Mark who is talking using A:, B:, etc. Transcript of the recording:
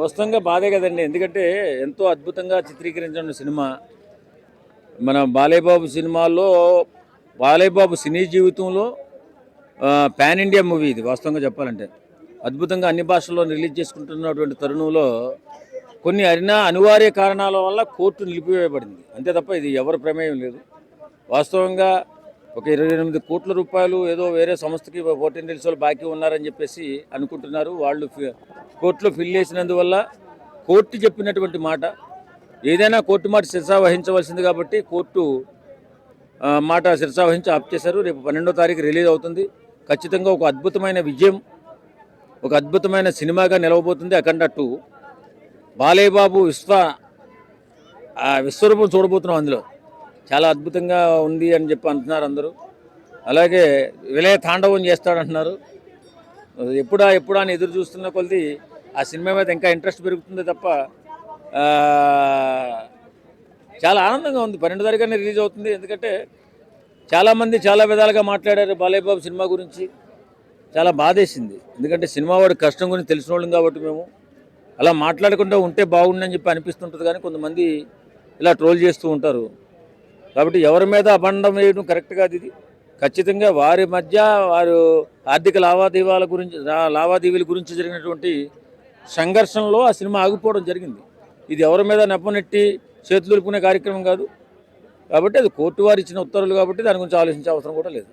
A: వాస్తవంగా బాధే కదండి. ఎందుకంటే ఎంతో అద్భుతంగా చిత్రీకరించిన సినిమా. మన బాలయ్యబాబు సినిమాల్లో బాలయ్యబాబు సినీ జీవితంలో పాన్ ఇండియా మూవీ ఇది వాస్తవంగా చెప్పాలంటే. అద్భుతంగా అన్ని భాషల్లో రిలీజ్ చేసుకుంటున్నటువంటి తరుణంలో కొన్ని అరినా అనివార్య కారణాల వల్ల కోర్టు నిలిపివేయబడింది. అంతే తప్ప ఇది ఎవరి ప్రమేయం లేదు. వాస్తవంగా ఒక ఇరవై ఎనిమిది కోట్ల రూపాయలు ఏదో వేరే సంస్థకి ఫోర్టీన్ డేస్ వాళ్ళు బాకీ ఉన్నారని చెప్పేసి అనుకుంటున్నారు. వాళ్ళు కోర్టులో ఫిల్ చేసినందువల్ల కోర్టు చెప్పినటువంటి మాట ఏదైనా కోర్టు మాట శిరసా వహించవలసింది కాబట్టి కోర్టు మాట శిరసా వహించి ఆప్ చేశారు. రేపు పన్నెండో తారీఖు రిలీజ్ అవుతుంది. ఖచ్చితంగా ఒక అద్భుతమైన విజయం ఒక అద్భుతమైన సినిమాగా నిలవబోతుంది అఖండ టూ. బాలయ్యబాబు విశ్వ విశ్వరూపం చూడబోతున్నాం అందులో. చాలా అద్భుతంగా ఉంది అని చెప్పి అంటున్నారు అందరూ. అలాగే విలయ తాండవం చేస్తాడంటున్నారు. ఎప్పుడా ఎప్పుడా అని ఎదురు చూస్తున్న కొద్ది ఆ సినిమా మీద ఇంకా ఇంట్రెస్ట్ పెరుగుతుంది తప్ప చాలా ఆనందంగా ఉంది. పన్నెండు తారీఖునే రిలీజ్ అవుతుంది. ఎందుకంటే చాలామంది చాలా విధాలుగా మాట్లాడారు బాలయ్య బాబు సినిమా గురించి. చాలా బాధేసింది. ఎందుకంటే సినిమా వాడి కష్టం గురించి తెలిసిన వాళ్ళం కాబట్టి మేము అలా మాట్లాడకుండా ఉంటే బాగుండని చెప్పి అనిపిస్తుంటుంది కానీ కొంతమంది ఇలా ట్రోల్ చేస్తూ ఉంటారు. కాబట్టి ఎవరి మీద అబండం వేయడం కరెక్ట్ కాదు ఇది. ఖచ్చితంగా వారి మధ్య వారు ఆర్థిక లావాదేవీల గురించి లావాదేవీల గురించి జరిగినటువంటి సంఘర్షణలో ఆ సినిమా ఆగిపోవడం జరిగింది. ఇది ఎవరి మీద నెప్పనెట్టి చేతులు కార్యక్రమం కాదు. కాబట్టి అది కోర్టు వారు ఇచ్చిన ఉత్తర్వులు కాబట్టి దాని గురించి ఆలోచించే అవసరం కూడా లేదు.